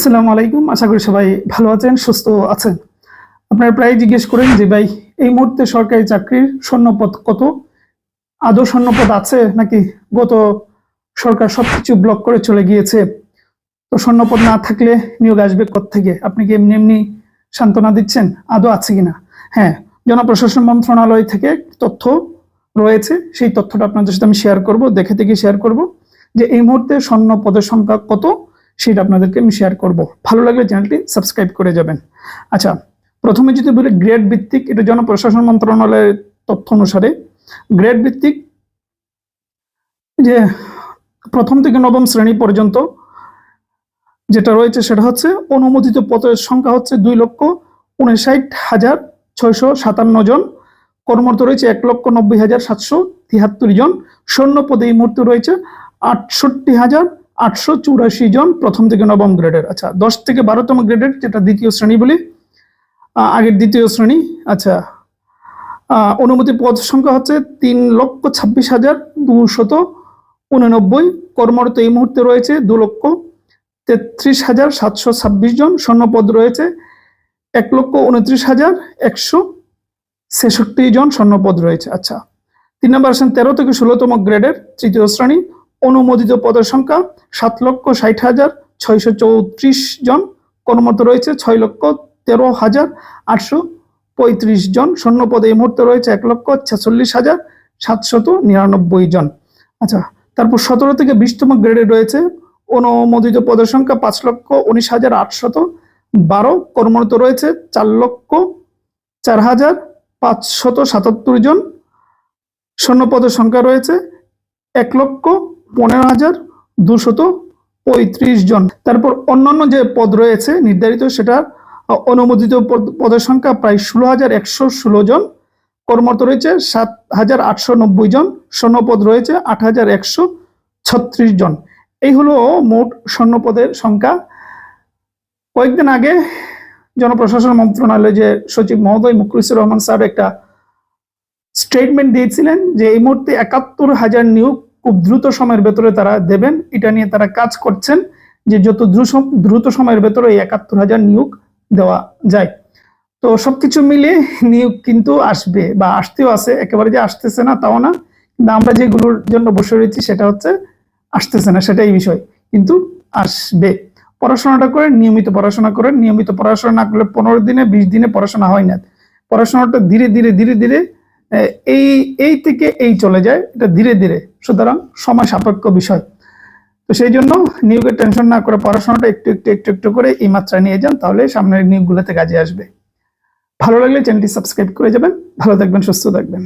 আসসালামু আলাইকুম। আশা করি সবাই ভালো আছেন, সুস্থ আছেন। আপনারা প্রায় জিজ্ঞেস করেন যে, ভাই, এই মুহূর্তে সরকারি চাকরির স্বর্ণপদ কত? আদৌ স্বর্ণপদ আছে নাকি গত সরকার সবকিছু ব্লক করে চলে গিয়েছে? তো স্বর্ণপদ না থাকলে নিয়োগ আসবে থেকে আপনি কি এমনি এমনি সান্ত্বনা দিচ্ছেন? আদৌ আছে কিনা? হ্যাঁ জনপ্রশাসন মন্ত্রণালয় থেকে তথ্য রয়েছে। সেই তথ্যটা আপনাদের সাথে আমি শেয়ার করব দেখে থেকে শেয়ার করব যে, এই মুহূর্তে স্বর্ণ পদের সংখ্যা কত? সেটা আপনাদেরকে আমি শেয়ার করব। ভালো লাগলে চ্যানেলটি সাবস্ক্রাইব করে যাবেন। আচ্ছা প্রথমে যদি বলি গ্রেড ভিত্তিক, এটা জনপ্রশাসন মন্ত্রণালয়ের তথ্য অনুসারে গ্রেড ভিত্তিক যে প্রথম থেকে নবম শ্রেণি পর্যন্ত যেটা রয়েছে সেটা হচ্ছে অনুমোদিত পদের সংখ্যা হচ্ছে দুই লক্ষ উনষাট হাজার ছয়শো সাতান্ন জন। কর্মরত রয়েছে এক লক্ষ নব্বই হাজার সাতশো তিয়াত্তর জন। সৈন্য পদে এই মুহূর্তে রয়েছে আটষট্টি হাজার আটশো চুরাশি জন প্রথম থেকে নবম গ্রেডের। আচ্ছা দশ থেকে বারোতম গ্রেডের যেটা দ্বিতীয় শ্রেণি বলি আগের দ্বিতীয় শ্রেণি আচ্ছা অনুমতি পদ সংখ্যা হচ্ছে তিন লক্ষ ছাব্বিশ হাজার দুশত উননব্বই। কর্মরত এই মুহূর্তে রয়েছে দু লক্ষ তেত্রিশ হাজার সাতশো ছাব্বিশ জন। স্বর্ণপদ রয়েছে এক লক্ষ উনত্রিশ হাজার একশো ছেষট্টি জন স্বর্ণপদ রয়েছে। আচ্ছা তিন নম্বর আসেন তেরো থেকে ষোলোতম গ্রেডের তৃতীয় শ্রেণি। অনুমোদিত পদের সংখ্যা সাত লক্ষ ষাট হাজার ছয়শো চৌত্রিশ জন। কর্মরত রয়েছে ছয় লক্ষ তেরো হাজার আটশো পঁয়ত্রিশ জন। স্বর্ণপদে এই মুহূর্তে রয়েছে এক লক্ষ ছেচল্লিশ হাজার সাতশত নিরানব্বই জন। আচ্ছা তারপর সতেরো থেকে বিশতম গ্রেডে রয়েছে। অনুমোদিত পদের সংখ্যা পাঁচ লক্ষ উনিশ হাজার আটশত বারো। কর্মরত রয়েছে চার লক্ষ চার হাজার পাঁচশত সাতাত্তর জন। স্বর্ণপদের সংখ্যা রয়েছে এক লক্ষ পনেরো হাজার দুশত পঁয়ত্রিশ জন। তারপর অন্যান্য যে পদ রয়েছে নির্ধারিত, সেটা অনুমোদিত পদ- পদের সংখ্যা প্রায় ষোলো হাজার একশো ষোলো জন। কর্মরত রয়েছে সাত হাজার আটশো নব্বই জন। স্বর্ণপদ রয়েছে আট হাজার একশো ছত্রিশ জন। এই হলো মোট স্বর্ণপদের সংখ্যা। কয়েকদিন আগে জনপ্রশাসন মন্ত্রণালয় যে সচিব মহোদয় মুখলিসুর রহমান স্যার একটা স্টেটমেন্ট দিয়েছিলেন যে এই মুহূর্তে একাত্তর হাজার নিয়োগ খুব দ্রুত সময়ের ভেতরে তারা দেবেন। এটা নিয়ে তারা কাজ করছেন যে যত দ্রুত সময়ের ভেতরে এই একাত্তর হাজার নিয়োগ দেওয়া যায়। তো সবকিছু মিলে নিয়োগ কিন্তু আসবে বা আসতেও আছে। একেবারে যে আসতেছে না, তাও না। কিন্তু আমরা যেগুলোর জন্য বসে রয়েছি সেটা হচ্ছে আসতেছে না, সেটাই বিষয়। কিন্তু আসবে। পড়াশোনাটা করে নিয়মিত পড়াশোনা করেন। নিয়মিত পড়াশোনা না করলে পনেরো দিনে, বিশ দিনে পড়াশোনা হয় না। পড়াশোনাটা ধীরে ধীরে ধীরে ধীরে এই এই থেকে এই চলে যায়, এটা ধীরে ধীরে। সুতরাং সময় সাপেক্ষ বিষয়। তো সেই জন্য নিয়োগের টেনশন না করে পড়াশোনাটা একটু একটু একটু একটু করে এই মাত্রা নিয়ে যান, তাহলে সামনের নিয়োগগুলোতে কাজে আসবে। ভালো লাগলে চ্যানেলটি সাবস্ক্রাইব করে যাবেন। ভালো থাকবেন, সুস্থ থাকবেন।